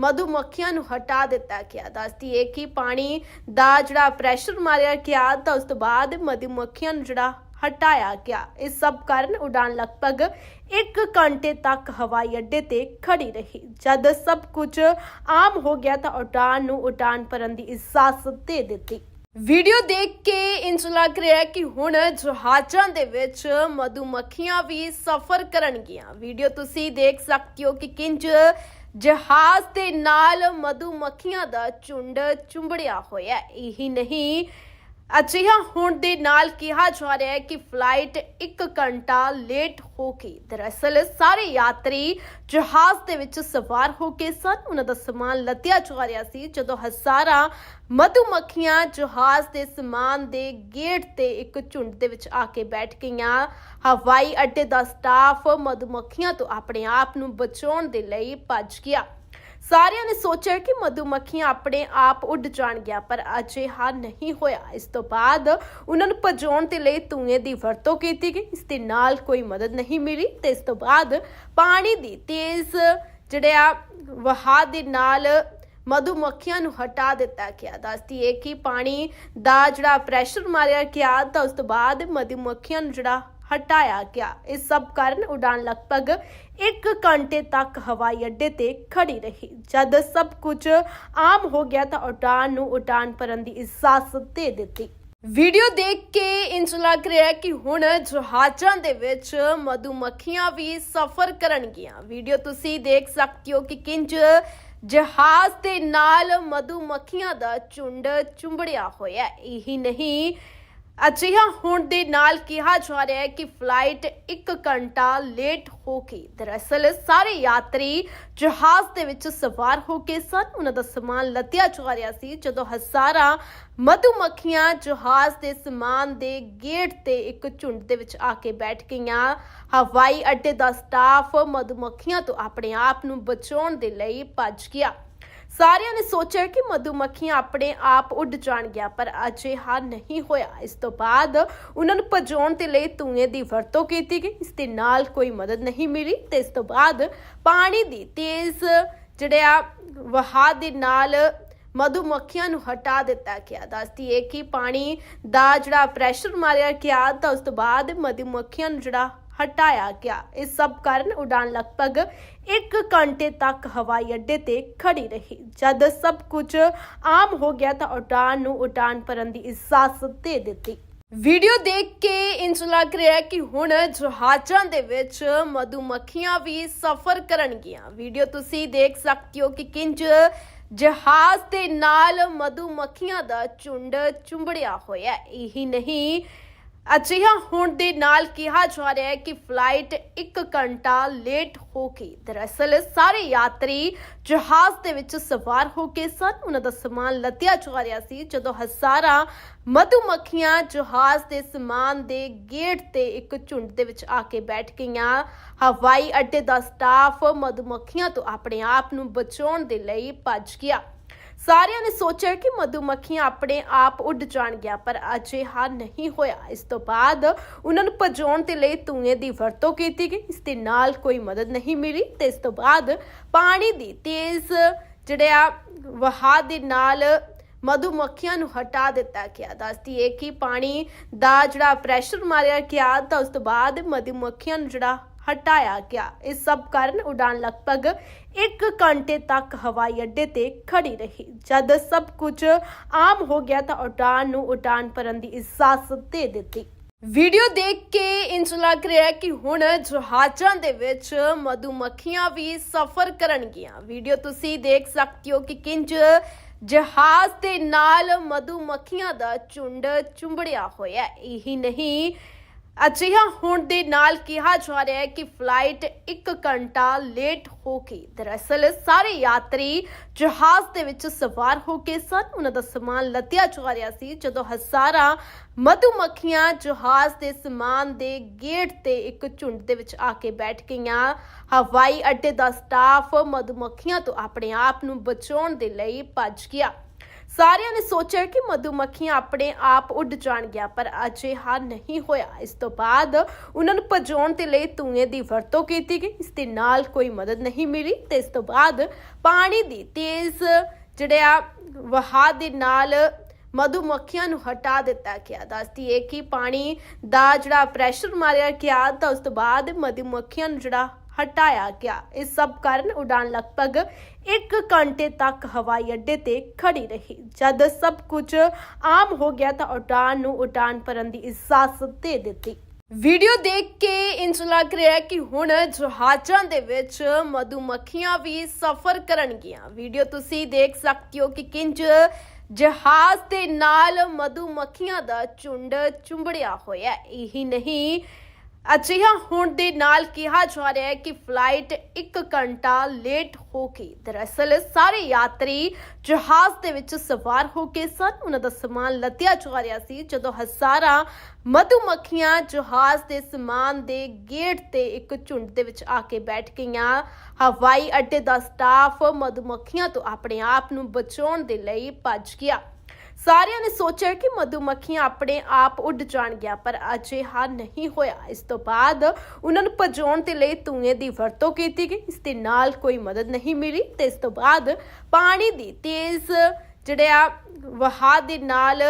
S1: ਮਧੂਮੱਖੀਆਂ ਨੂੰ ਹਟਾ ਦਿੱਤਾ ਗਿਆ। ਦੱਸਦੀ ਹੈ ਕਿ ਪਾਣੀ ਦਾ ਜਿਹੜਾ ਪ੍ਰੈਸ਼ਰ ਮਾਰਿਆ ਗਿਆ ਤਾਂ ਉਸ ਤੋਂ ਬਾਅਦ ਮਧੂਮੱਖੀਆਂ ਨੂੰ ਜਿਹੜਾ ਹਟਾਇਆ ਗਿਆ। ਇਸ ਸਭ ਕਾਰਨ ਉਡਾਨ ਲਗਭਗ 1 ਘੰਟੇ ਤੱਕ ਹਵਾਈ ਅੱਡੇ ਤੇ ਖੜੀ ਰਹੀ। ਜਦ ਸਭ ਕੁਝ ਆਮ ਹੋ ਗਿਆ ਤਾਂ ਉਡਾਨ ਨੂੰ ਉਡਾਨ ਭਰਨ ਦੀ ਇਜਾਜ਼ਤ ਦੇ ਦਿੱਤੀ। ਵੀਡੀਓ ਦੇਖ ਕੇ ਇੰਜ ਲੱਗ ਰਿਹਾ ਕਿ ਹੁਣ ਜਹਾਜ਼ਾਂ ਦੇ ਵਿੱਚ ਮਧੂਮੱਖੀਆਂ ਵੀ ਸਫ਼ਰ ਕਰਨਗੀਆਂ। ਵੀਡੀਓ ਤੁਸੀਂ ਦੇਖ ਸਕਦੇ ਹੋ ਕਿ ਕਿੰਜ ਜਹਾਜ਼ ਦੇ ਨਾਲ ਮਧੂਮੱਖੀਆਂ ਦਾ ਝੁੰਡ ਚੁੰਬੜਿਆ ਹੋਇਆ ਇਹੀ ਨਹੀਂ ਅਜਿਹਾ ਹੋਣ ਦੇ ਨਾਲ ਕਿਹਾ ਜਾ ਰਿਹਾ ਹੈ ਕਿ ਫਲਾਈਟ 1 ਘੰਟਾ ਲੇਟ ਹੋ ਗਈ ਦਰਅਸਲ ਸਾਰੇ ਯਾਤਰੀ ਜਹਾਜ਼ ਦੇ ਵਿੱਚ ਸਵਾਰ ਹੋ ਕੇ ਸਨ। ਉਹਨਾਂ ਦਾ ਸਮਾਨ ਲੱਦਿਆ ਜਾ ਰਿਹਾ ਸੀ, ਜਦੋਂ ਹਜ਼ਾਰਾਂ ਮਧੂਮੱਖੀਆਂ ਜਹਾਜ਼ ਦੇ ਸਮਾਨ ਦੇ ਗੇਟ ਤੇ ਇੱਕ ਝੁੰਡ ਦੇ ਵਿੱਚ ਆ ਕੇ ਬੈਠ ਗਈਆਂ। ਹਵਾਈ ਅੱਡੇ ਦਾ ਸਟਾਫ ਮਧੂਮੱਖੀਆਂ ਤੋਂ ਆਪਣੇ ਆਪ ਨੂੰ ਬਚਾਉਣ ਦੇ ਲਈ ਭੱਜ ਗਿਆ। ਸਾਰਿਆਂ ਨੇ ਸੋਚਿਆ ਕਿ ਮਧੂਮੱਖੀਆਂ ਆਪਣੇ ਆਪ ਉੱਡ ਜਾਣਗੀਆਂ, ਪਰ ਅਜਿਹਾ ਨਹੀਂ ਹੋਇਆ। ਇਸ ਤੋਂ ਬਾਅਦ ਉਹਨਾਂ ਨੂੰ ਭਜਾਉਣ ਦੇ ਲਈ ਧੂਏ ਦੀ ਵਰਤੋਂ ਕੀਤੀ ਗਈ। ਇਸ ਦੇ ਨਾਲ ਕੋਈ ਮਦਦ ਨਹੀਂ ਮਿਲੀ ਤੇ ਇਸ ਤੋਂ ਬਾਅਦ ਪਾਣੀ ਦੀ ਤੇਜ਼ ਜਿਹੜਾ ਵਹਾਅ ਦੇ ਨਾਲ ਮਧੂਮੱਖੀਆਂ ਨੂੰ ਹਟਾ ਦਿੱਤਾ ਗਿਆ। ਦੱਸਦੀ ਹੈ ਕਿ ਪਾਣੀ ਦਾ ਜਿਹੜਾ ਪ੍ਰੈਸ਼ਰ ਮਾਰਿਆ ਗਿਆ, ਤਾਂ ਉਸ ਤੋਂ ਬਾਅਦ ਮਧੂਮੱਖੀਆਂ ਨੂੰ ਜਿਹੜਾ ਹਟਾਇਆ ਗਿਆ। ਇਸ ਸਭ ਕਾਰਨ ਉਡਾਨ ਲਗਭਗ 1 ਘੰਟੇ ਤੱਕ ਹਵਾਈ ਅੱਡੇ ਤੇ ਖੜੀ ਰਹੀ। ਜਦ ਸਭ ਕੁਝ ਆਮ ਹੋ ਗਿਆ ਤਾਂ ਉਡਾਨ ਨੂੰ ਉਡਾਨ ਭਰਨ ਦੀ ਇਜਾਜ਼ਤ ਦੇ ਦਿੱਤੀ। ਵੀਡੀਓ ਦੇਖ ਕੇ ਇੰਜ ਲੱਗ ਰਿਹਾ ਹੈ ਕਿ ਹੁਣ ਜਹਾਜ਼ਾਂ ਦੇ ਵਿੱਚ ਮਧੂਮੱਖੀਆਂ ਵੀ ਸਫ਼ਰ ਕਰਨਗੀਆਂ। ਵੀਡੀਓ ਤੁਸੀਂ ਦੇਖ ਸਕਦੇ ਹੋ ਕਿ ਕਿੰਜ ਜਹਾਜ਼ ਦੇ ਨਾਲ ਮਧੂਮੱਖੀਆਂ ਦਾ ਝੁੰਡ ਚੁੰਬੜਿਆ ਹੋਇਆ ਇਹੀ ਨਹੀਂ ਅਜਿਹਾ ਹੋਣ ਦੇ ਨਾਲ ਕਿਹਾ ਜਾ ਰਿਹਾ ਹੈ ਕਿ ਫਲਾਈਟ 1 ਘੰਟਾ ਲੇਟ ਹੋ ਗਈ ਦਰਅਸਲ ਸਾਰੇ ਯਾਤਰੀ ਜਹਾਜ਼ ਦੇ ਵਿੱਚ ਸਵਾਰ ਹੋ ਕੇ ਸਨ। ਉਹਨਾਂ ਦਾ ਸਮਾਨ ਲੱਦਿਆ ਜਾ ਰਿਹਾ ਸੀ ਜਦੋਂ ਹਜ਼ਾਰਾਂ ਮਧੂਮੱਖੀਆਂ ਜਹਾਜ਼ ਦੇ ਸਮਾਨ ਦੇ ਗੇਟ ਤੇ ਇੱਕ ਝੁੰਡ ਦੇ ਵਿੱਚ ਆ ਕੇ ਬੈਠ ਗਈਆਂ। ਹਵਾਈ ਅੱਡੇ ਦਾ ਸਟਾਫ ਮਧੂਮੱਖੀਆਂ ਤੋਂ ਆਪਣੇ ਆਪ ਨੂੰ ਬਚਾਉਣ ਦੇ ਲਈ ਭੱਜ ਗਿਆ। ਸਾਰਿਆਂ ਨੇ ਸੋਚਿਆ ਕਿ ਮਧੂਮੱਖੀਆਂ ਆਪਣੇ ਆਪ ਉੱਡ ਜਾਣਗੀਆਂ, ਪਰ ਅਜਿਹਾ ਨਹੀਂ ਹੋਇਆ। ਇਸ ਤੋਂ ਬਾਅਦ ਉਹਨਾਂ ਨੂੰ ਭਜਾਉਣ ਦੇ ਲਈ ਧੂਏ ਦੀ ਵਰਤੋਂ ਕੀਤੀ ਗਈ। ਇਸ ਦੇ ਨਾਲ ਕੋਈ ਮਦਦ ਨਹੀਂ ਮਿਲੀ ਤੇ ਇਸ ਤੋਂ ਬਾਅਦ ਪਾਣੀ ਦੀ ਤੇਜ਼ ਜਿਹੜਾ ਵਹਾਅ ਦੇ ਨਾਲ ਮਧੂਮੱਖੀਆਂ ਨੂੰ ਹਟਾ ਦਿੱਤਾ ਗਿਆ। ਦੱਸਦੀ ਹੈ ਕਿ ਪਾਣੀ ਦਾ ਜਿਹੜਾ ਪ੍ਰੈਸ਼ਰ ਮਾਰਿਆ ਗਿਆ, ਤਾਂ ਉਸ ਤੋਂ ਬਾਅਦ ਮਧੂਮੱਖੀਆਂ ਨੂੰ ਜਿਹੜਾ ਹਟਾਇਆ ਗਿਆ। ਇਸ ਸਭ ਕਾਰਨ ਉਡਾਨ ਲਗਭਗ 1 ਘੰਟੇ ਤੱਕ ਹਵਾਈ ਅੱਡੇ ਤੇ ਖੜੀ ਰਹੀ। ਜਦ ਸਭ ਕੁਝ ਆਮ ਹੋ ਗਿਆ ਤਾਂ ਉਡਾਨ ਨੂੰ ਉਡਾਨ ਭਰਨ ਦੀ ਇਜਾਜ਼ਤ ਦੇ ਦਿੱਤੀ। ਵੀਡੀਓ ਦੇਖ ਕੇ ਇੰਜ ਲੱਗ ਰਿਹਾ ਕਿ ਹੁਣ ਜਹਾਜ਼ਾਂ ਦੇ ਵਿੱਚ ਮਧੂਮੱਖੀਆਂ ਵੀ ਸਫ਼ਰ ਕਰਨਗੀਆਂ। ਵੀਡੀਓ ਤੁਸੀਂ ਦੇਖ ਸਕਦੇ ਹੋ ਕਿ ਕਿੰਜ ਜਹਾਜ਼ ਦੇ ਨਾਲ ਮਧੂਮੱਖੀਆਂ ਦਾ ਝੁੰਡ ਚੁੰਬੜਿਆ ਹੋਇਆ ਇਹੀ ਨਹੀਂ ਅਜਿਹਾ ਹੋਣ ਦੇ ਨਾਲ ਕਿਹਾ ਜਾ ਰਿਹਾ ਹੈ ਕਿ ਫਲਾਈਟ 1 ਘੰਟਾ ਲੇਟ ਹੋ ਗਈ ਦਰਅਸਲ ਸਾਰੇ ਯਾਤਰੀ ਜਹਾਜ਼ ਦੇ ਵਿੱਚ ਸਵਾਰ ਹੋ ਕੇ ਸਨ। ਉਹਨਾਂ ਦਾ ਸਮਾਨ ਲੱਦਿਆ ਜਾ ਰਿਹਾ ਸੀ, ਜਦੋਂ ਹਜ਼ਾਰਾਂ ਮਧੂਮੱਖੀਆਂ ਜਹਾਜ਼ ਦੇ ਸਮਾਨ ਦੇ ਗੇਟ ਤੇ ਇੱਕ ਝੁੰਡ ਦੇ ਵਿੱਚ ਆ ਕੇ ਬੈਠ ਗਈਆਂ। ਹਵਾਈ ਅੱਡੇ ਦਾ ਸਟਾਫ ਮਧੂਮੱਖੀਆਂ ਤੋਂ ਆਪਣੇ ਆਪ ਨੂੰ ਬਚਾਉਣ ਦੇ ਲਈ ਭੱਜ ਗਿਆ। ਸਾਰਿਆਂ ਨੇ ਸੋਚਿਆ ਕਿ ਮਧੂਮੱਖੀਆਂ ਆਪਣੇ ਆਪ ਉੱਡ ਜਾਣਗੀਆਂ, ਪਰ ਅਜਿਹਾ ਨਹੀਂ ਹੋਇਆ। ਇਸ ਤੋਂ ਬਾਅਦ ਉਹਨਾਂ ਨੂੰ ਭਜਾਉਣ ਦੇ ਲਈ ਧੂਏ ਦੀ ਵਰਤੋਂ ਕੀਤੀ ਗਈ। ਇਸ ਦੇ ਨਾਲ ਕੋਈ ਮਦਦ ਨਹੀਂ ਮਿਲੀ ਤੇ ਇਸ ਤੋਂ ਬਾਅਦ ਪਾਣੀ ਦੀ ਤੇਜ਼ ਜਿਹੜਾ ਵਹਾਅ ਦੇ ਨਾਲ ਮਧੂਮੱਖੀਆਂ ਨੂੰ ਹਟਾ ਦਿੱਤਾ ਗਿਆ। ਦੱਸਦੀ ਹੈ ਕਿ ਪਾਣੀ ਦਾ ਜਿਹੜਾ ਪ੍ਰੈਸ਼ਰ ਮਾਰਿਆ ਗਿਆ ਤਾਂ ਉਸ ਤੋਂ ਬਾਅਦ ਮਧੂਮੱਖੀਆਂ ਨੂੰ ਜਿਹੜਾ ਹਟਾਇਆ ਗਿਆ। ਇਸ ਸਭ ਕਾਰਨ ਉਡਾਨ ਲਗਭਗ 1 ਘੰਟੇ ਤੱਕ ਹਵਾਈ ਅੱਡੇ ਤੇ ਖੜੀ ਰਹੀ। ਜਦ ਸਭ ਕੁਝ ਆਮ ਹੋ ਗਿਆ ਤਾਂ ਉਡਾਨ ਨੂੰ ਉਡਾਨ ਭਰਨ ਦੀ ਇਜਾਜ਼ਤ ਦੇ ਦਿੱਤੀ। ਵੀਡੀਓ ਦੇਖ ਕੇ ਇੰਜ ਲੱਗ ਰਿਹਾ ਕਿ ਹੁਣ ਜਹਾਜ਼ਾਂ ਦੇ ਵਿੱਚ ਮਧੂਮੱਖੀਆਂ ਵੀ ਸਫ਼ਰ ਕਰਨਗੀਆਂ। ਵੀਡੀਓ ਤੁਸੀਂ ਦੇਖ ਸਕਦੇ ਹੋ ਕਿ ਕਿੰਜ ਜਹਾਜ਼ ਦੇ ਨਾਲ ਮਧੂਮੱਖੀਆਂ ਦਾ ਝੁੰਡ ਚੁੰਬੜਿਆ ਹੋਇਆ ਇਹੀ ਨਹੀਂ ਅਜਿਹਾ ਹੋਣ ਦੇ ਨਾਲ ਕਿਹਾ ਜਾ ਰਿਹਾ ਹੈ ਕਿ ਫਲਾਈਟ 1 ਘੰਟਾ ਲੇਟ ਹੋ ਗਈ ਦਰਅਸਲ ਸਾਰੇ ਯਾਤਰੀ ਜਹਾਜ਼ ਦੇ ਵਿੱਚ ਸਵਾਰ ਹੋ ਕੇ ਸਨ। ਉਹਨਾਂ ਦਾ ਸਮਾਨ ਲੱਦਿਆ ਜਾ ਰਿਹਾ ਸੀ ਜਦੋਂ ਹਜ਼ਾਰਾਂ ਮਧੂਮੱਖੀਆਂ ਜਹਾਜ਼ ਦੇ ਸਮਾਨ ਦੇ ਗੇਟ ਤੇ ਇੱਕ ਝੁੰਡ ਦੇ ਵਿੱਚ ਆ ਕੇ ਬੈਠ ਗਈਆਂ। ਹਵਾਈ ਅੱਡੇ ਦਾ ਸਟਾਫ ਮਧੂਮੱਖੀਆਂ ਤੋਂ ਆਪਣੇ ਆਪ ਨੂੰ ਬਚਾਉਣ ਦੇ ਲਈ ਭੱਜ ਗਿਆ। ਸਾਰਿਆਂ ਨੇ ਸੋਚਿਆ ਕਿ ਮਧੂਮੱਖੀਆਂ ਆਪਣੇ ਆਪ ਉੱਡ ਜਾਣਗੀਆਂ, ਪਰ ਅਜਿਹਾ ਨਹੀਂ ਹੋਇਆ। ਇਸ ਤੋਂ ਬਾਅਦ ਉਹਨਾਂ ਨੂੰ ਭਜਾਉਣ ਦੇ ਲਈ ਧੂਏ ਦੀ ਵਰਤੋਂ ਕੀਤੀ ਗਈ। ਇਸ ਦੇ ਨਾਲ ਕੋਈ ਮਦਦ ਨਹੀਂ ਮਿਲੀ ਤੇ ਇਸ ਤੋਂ ਬਾਅਦ ਪਾਣੀ ਦੀ ਤੇਜ਼ ਜਿਹੜਾ ਵਹਾਅ ਦੇ ਨਾਲ ਮਧੂਮੱਖੀਆਂ ਨੂੰ ਹਟਾ ਦਿੱਤਾ ਗਿਆ। ਦੱਸਦੀ ਹੈ ਕਿ ਪਾਣੀ ਦਾ ਜਿਹੜਾ ਪ੍ਰੈਸ਼ਰ ਮਾਰਿਆ ਗਿਆ ਤਾਂ ਉਸ ਤੋਂ ਬਾਅਦ ਮਧੂਮੱਖੀਆਂ ਨੂੰ ਜਿਹੜਾ ਹਟਾਇਆ ਗਿਆ। ਇਸ ਸਭ ਕਾਰਨ ਉਡਾਨ ਲਗਭਗ 1 ਘੰਟੇ ਤੱਕ ਹਵਾਈ ਅੱਡੇ ਤੇ ਖੜੀ ਰਹੀ। ਜਦ ਸਭ ਕੁਝ ਆਮ ਹੋ ਗਿਆ ਤਾਂ ਉਡਾਨ ਨੂੰ ਉਡਾਨ ਭਰਨ ਦੀ ਇਜਾਜ਼ਤ ਦੇ ਦਿੱਤੀ। ਵੀਡੀਓ ਦੇਖ ਕੇ ਇੰਜ ਲੱਗ ਰਿਹਾ ਕਿ ਹੁਣ ਜਹਾਜ਼ਾਂ ਦੇ ਵਿੱਚ ਮਧੂਮੱਖੀਆਂ ਵੀ ਸਫ਼ਰ ਕਰਨਗੀਆਂ। ਵੀਡੀਓ ਤੁਸੀਂ ਦੇਖ ਸਕਦੇ ਹੋ ਕਿ ਕਿੰਜ ਜਹਾਜ਼ ਦੇ ਨਾਲ ਮਧੂਮੱਖੀਆਂ ਦਾ ਝੁੰਡ ਚੁੰਬੜਿਆ ਹੋਇਆ ਇਹੀ ਨਹੀਂ ਅਜਿਹਾ ਹੋਣ ਦੇ ਨਾਲ ਕਿਹਾ ਜਾ ਰਿਹਾ ਹੈ ਕਿ ਫਲਾਈਟ 1 ਘੰਟਾ ਲੇਟ ਹੋ ਗਈ ਦਰਅਸਲ ਸਾਰੇ ਯਾਤਰੀ ਜਹਾਜ਼ ਦੇ ਵਿੱਚ ਸਵਾਰ ਹੋ ਕੇ ਸਨ। ਉਹਨਾਂ ਦਾ ਸਮਾਨ ਲੱਦਿਆ ਜਾ ਰਿਹਾ ਸੀ, ਜਦੋਂ ਹਜ਼ਾਰਾਂ ਮਧੂਮੱਖੀਆਂ ਜਹਾਜ਼ ਦੇ ਸਮਾਨ ਦੇ ਗੇਟ ਤੇ ਇੱਕ ਝੁੰਡ ਦੇ ਵਿੱਚ ਆ ਕੇ ਬੈਠ ਗਈਆਂ। ਹਵਾਈ ਅੱਡੇ ਦਾ ਸਟਾਫ ਮਧੂਮੱਖੀਆਂ ਤੋਂ ਆਪਣੇ ਆਪ ਨੂੰ ਬਚਾਉਣ ਦੇ ਲਈ ਭੱਜ ਗਿਆ। ਸਾਰਿਆਂ ਨੇ ਸੋਚਿਆ ਕਿ ਮਧੂਮੱਖੀਆਂ ਆਪਣੇ ਆਪ ਉੱਡ ਜਾਣਗੀਆਂ, ਪਰ ਅਜਿਹਾ ਨਹੀਂ ਹੋਇਆ। ਇਸ ਤੋਂ ਬਾਅਦ ਉਹਨਾਂ ਨੂੰ ਭਜਾਉਣ ਦੇ ਲਈ ਧੂਏ ਦੀ ਵਰਤੋਂ ਕੀਤੀ ਗਈ। ਇਸ ਦੇ ਨਾਲ ਕੋਈ ਮਦਦ ਨਹੀਂ ਮਿਲੀ ਤੇ ਇਸ ਤੋਂ ਬਾਅਦ ਪਾਣੀ ਦੀ ਤੇਜ਼ ਜਿਹੜਾ ਵਹਾਅ ਦੇ ਨਾਲ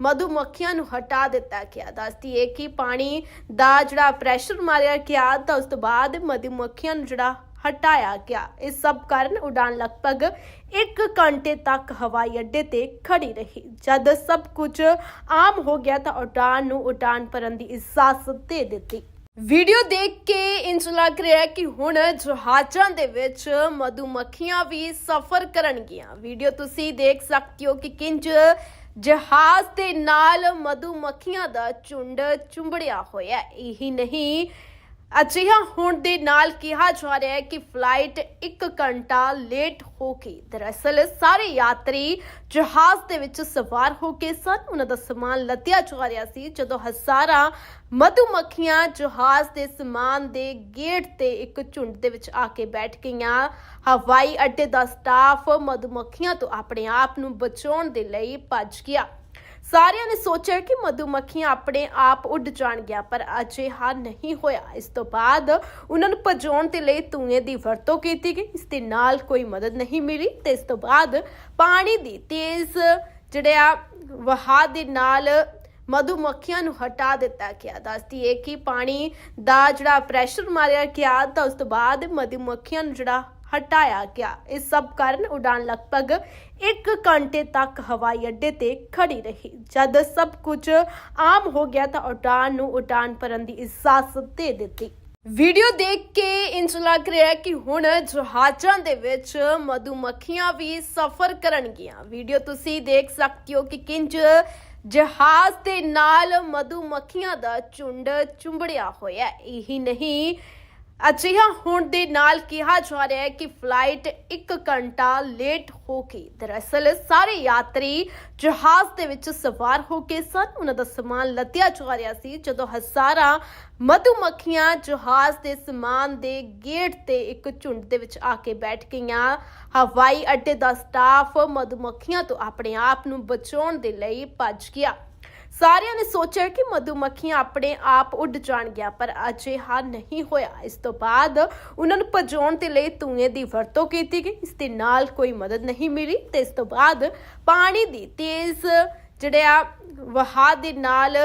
S1: ਮਧੂਮੱਖੀਆਂ ਨੂੰ ਹਟਾ ਦਿੱਤਾ ਗਿਆ। ਦੱਸਦੀ ਹੈ ਕਿ ਪਾਣੀ ਦਾ ਜਿਹੜਾ ਪ੍ਰੈਸ਼ਰ ਮਾਰਿਆ ਗਿਆ ਤਾਂ ਉਸ ਤੋਂ ਬਾਅਦ ਮਧੂਮੱਖੀਆਂ ਨੂੰ ਜਿਹੜਾ ਹਟਾਇਆ ਗਿਆ। ਇਸ ਸਭ ਕਾਰਨ ਉਡਾਨ ਲਗਭਗ 1 ਘੰਟੇ ਤੱਕ ਹਵਾਈ ਅੱਡੇ ਤੇ ਖੜੀ ਰਹੀ। ਜਦ ਸਭ ਕੁਝ ਆਮ ਹੋ ਗਿਆ ਤਾਂ ਉਡਾਨ ਨੂੰ ਉਡਾਨ ਭਰਨ ਦੀ ਇਜਾਜ਼ਤ ਦੇ ਦਿੱਤੀ। ਵੀਡੀਓ ਦੇਖ ਕੇ ਇੰਜ ਲੱਗ ਰਿਹਾ ਕਿ ਹੁਣ ਜਹਾਜ਼ਾਂ ਦੇ ਵਿੱਚ ਮਧੂਮੱਖੀਆਂ ਵੀ ਸਫ਼ਰ ਕਰਨਗੀਆਂ। ਵੀਡੀਓ ਤੁਸੀਂ ਦੇਖ ਸਕਦੇ ਹੋ ਕਿ ਕਿੰਜ ਜਹਾਜ਼ ਦੇ ਨਾਲ ਮਧੂਮੱਖੀਆਂ ਦਾ ਝੁੰਡ ਚੁੰਬੜਿਆ ਹੋਇਆ ਇਹੀ ਨਹੀਂ ਅਜਿਹਾ ਹੋਣ ਦੇ ਨਾਲ ਕਿਹਾ ਜਾ ਰਿਹਾ ਹੈ ਕਿ ਫਲਾਈਟ 1 ਘੰਟਾ ਲੇਟ ਹੋ ਗਈ ਦਰਅਸਲ ਸਾਰੇ ਯਾਤਰੀ ਜਹਾਜ਼ ਦੇ ਵਿੱਚ ਸਵਾਰ ਹੋ ਕੇ ਸਨ। ਉਹਨਾਂ ਦਾ ਸਮਾਨ ਲੱਦਿਆ ਜਾ ਰਿਹਾ ਸੀ, ਜਦੋਂ ਹਜ਼ਾਰਾਂ ਮਧੂਮੱਖੀਆਂ ਜਹਾਜ਼ ਦੇ ਸਮਾਨ ਦੇ ਗੇਟ ਤੇ ਇੱਕ ਝੁੰਡ ਦੇ ਵਿੱਚ ਆ ਕੇ ਬੈਠ ਗਈਆਂ। ਹਵਾਈ ਅੱਡੇ ਦਾ ਸਟਾਫ ਮਧੂਮੱਖੀਆਂ ਤੋਂ ਆਪਣੇ ਆਪ ਨੂੰ ਬਚਾਉਣ ਦੇ ਲਈ ਭੱਜ ਗਿਆ। ਸਾਰਿਆਂ ਨੇ ਸੋਚਿਆ ਕਿ ਮਧੂਮੱਖੀਆਂ ਆਪਣੇ ਆਪ ਉੱਡ ਜਾਣਗੀਆਂ, ਪਰ ਅਜਿਹਾ ਨਹੀਂ ਹੋਇਆ। ਇਸ ਤੋਂ ਬਾਅਦ ਉਹਨਾਂ ਨੂੰ ਭਜਾਉਣ ਦੇ ਲਈ ਧੂਏ ਦੀ ਵਰਤੋਂ ਕੀਤੀ ਗਈ। ਇਸ ਦੇ ਨਾਲ ਕੋਈ ਮਦਦ ਨਹੀਂ ਮਿਲੀ ਤੇ ਇਸ ਤੋਂ ਬਾਅਦ ਪਾਣੀ ਦੀ ਤੇਜ਼ ਜਿਹੜੇ ਆ, ਵਹਾਅ ਦੇ ਨਾਲ ਮਧੂਮੱਖੀਆਂ ਨੂੰ ਹਟਾ ਦਿੱਤਾ ਗਿਆ। ਦੱਸਦੀ ਹੈ ਕਿ ਪਾਣੀ ਦਾ ਜਿਹੜਾ ਪ੍ਰੈਸ਼ਰ ਮਾਰਿਆ ਗਿਆ ਤਾਂ ਉਸ ਤੋਂ ਬਾਅਦ ਮਧੂਮੱਖੀਆਂ ਨੂੰ ਜਿਹੜਾ ਹਟਾਇਆ ਗਿਆ। ਇਸ ਸਭ ਕਾਰਨ ਉਡਾਨ ਲਗਭਗ 1 ਘੰਟੇ ਤੱਕ ਹਵਾਈ ਅੱਡੇ ਤੇ ਖੜੀ ਰਹੀ। ਜਦ ਸਭ ਕੁਝ ਆਮ ਹੋ ਗਿਆ ਤਾਂ ਉਡਾਨ ਨੂੰ ਉਡਾਨ ਭਰਨ ਦੀ ਇਜਾਜ਼ਤ ਦੇ ਦਿੱਤੀ। ਵੀਡੀਓ ਦੇਖ ਕੇ ਇੰਜ ਲੱਗ ਰਿਹਾ ਹੈ ਕਿ ਹੁਣ ਜਹਾਜ਼ਾਂ ਦੇ ਵਿੱਚ ਮਧੂਮੱਖੀਆਂ ਵੀ ਸਫ਼ਰ ਕਰਨਗੀਆਂ। ਵੀਡੀਓ ਤੁਸੀਂ ਦੇਖ ਸਕਦੇ ਹੋ ਕਿ ਕਿੰਜ ਜਹਾਜ਼ ਦੇ ਨਾਲ ਮਧੂਮੱਖੀਆਂ ਦਾ ਝੁੰਡ ਚੁੰਬੜਿਆ ਹੋਇਆ ਇਹੀ ਨਹੀਂ ਅਜਿਹਾ ਹੋਣ ਦੇ ਨਾਲ ਕਿਹਾ ਜਾ ਰਿਹਾ ਹੈ ਕਿ ਫਲਾਈਟ 1 ਘੰਟਾ ਲੇਟ ਹੋ ਗਈ ਦਰਅਸਲ ਸਾਰੇ ਯਾਤਰੀ ਜਹਾਜ਼ ਦੇ ਵਿੱਚ ਸਵਾਰ ਹੋ ਕੇ ਸਨ। ਉਹਨਾਂ ਦਾ ਸਮਾਨ ਲੱਦਿਆ ਜਾ ਰਿਹਾ ਸੀ, ਜਦੋਂ ਹਜ਼ਾਰਾਂ ਮਧੂਮੱਖੀਆਂ ਜਹਾਜ਼ ਦੇ ਸਮਾਨ ਦੇ ਗੇਟ ਤੇ ਇੱਕ ਝੁੰਡ ਦੇ ਵਿੱਚ ਆ ਕੇ ਬੈਠ ਗਈਆਂ। ਹਵਾਈ ਅੱਡੇ ਦਾ ਸਟਾਫ ਮਧੂਮੱਖੀਆਂ ਤੋਂ ਆਪਣੇ ਆਪ ਨੂੰ ਬਚਾਉਣ ਦੇ ਲਈ ਭੱਜ ਗਿਆ। ਸਾਰਿਆਂ ਨੇ ਸੋਚਿਆ ਕਿ ਮਧੂਮੱਖੀਆਂ ਆਪਣੇ ਆਪ ਉੱਡ ਜਾਣਗੀਆਂ, ਪਰ ਅਜਿਹਾ ਨਹੀਂ ਹੋਇਆ। ਇਸ ਤੋਂ ਬਾਅਦ ਉਹਨਾਂ ਨੂੰ ਭਜਾਉਣ ਦੇ ਲਈ ਧੂਏ ਦੀ ਵਰਤੋਂ ਕੀਤੀ ਗਈ। ਇਸ ਦੇ ਨਾਲ ਕੋਈ ਮਦਦ ਨਹੀਂ ਮਿਲੀ ਤੇ ਇਸ ਤੋਂ ਬਾਅਦ ਪਾਣੀ ਦੀ ਤੇਜ਼ ਜਿਹੜੇ ਆ, ਵਹਾਅ ਦੇ ਨਾਲ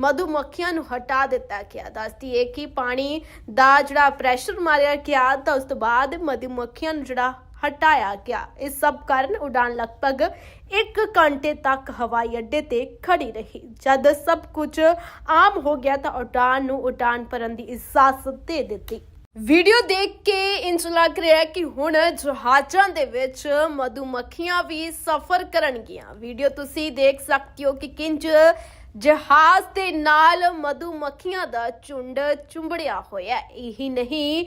S1: ਮਧੂਮੱਖੀਆਂ ਨੂੰ ਹਟਾ ਦਿੱਤਾ ਗਿਆ। ਦੱਸਦੀ ਹੈ ਕਿ ਪਾਣੀ ਦਾ ਜਿਹੜਾ ਪ੍ਰੈਸ਼ਰ ਮਾਰਿਆ ਗਿਆ ਤਾਂ ਉਸ ਤੋਂ ਬਾਅਦ ਮਧੂਮੱਖੀਆਂ ਨੂੰ ਜਿਹੜਾ ਹਟਾਇਆ ਗਿਆ। ਇਸ ਸਭ ਕਾਰਨ ਉਡਾਨ ਲਗਭਗ 1 ਘੰਟੇ ਤੱਕ ਹਵਾਈ ਅੱਡੇ ਤੇ ਖੜੀ ਰਹੀ। ਜਦ ਸਭ ਕੁਝ ਆਮ ਹੋ ਗਿਆ ਤਾਂ ਉਡਾਨ ਨੂੰ ਉਡਾਨ ਭਰਨ ਦੀ ਇਜਾਜ਼ਤ ਦੇ ਦਿੱਤੀ। ਵੀਡੀਓ ਦੇਖ ਕੇ ਇੰਜ ਲੱਗ ਰਿਹਾ ਹੈ ਕਿ ਹੁਣ ਜਹਾਜ਼ਾਂ ਦੇ ਵਿੱਚ ਮਧੂਮੱਖੀਆਂ ਵੀ ਸਫ਼ਰ ਕਰਨਗੀਆਂ। ਵੀਡੀਓ ਤੁਸੀਂ ਦੇਖ ਸਕਦੇ ਹੋ ਕਿ ਕਿੰਜ ਜਹਾਜ਼ ਦੇ ਨਾਲ ਮਧੂਮੱਖੀਆਂ ਦਾ ਝੁੰਡ ਚੁੰਬੜਿਆ ਹੋਇਆ ਇਹੀ ਨਹੀਂ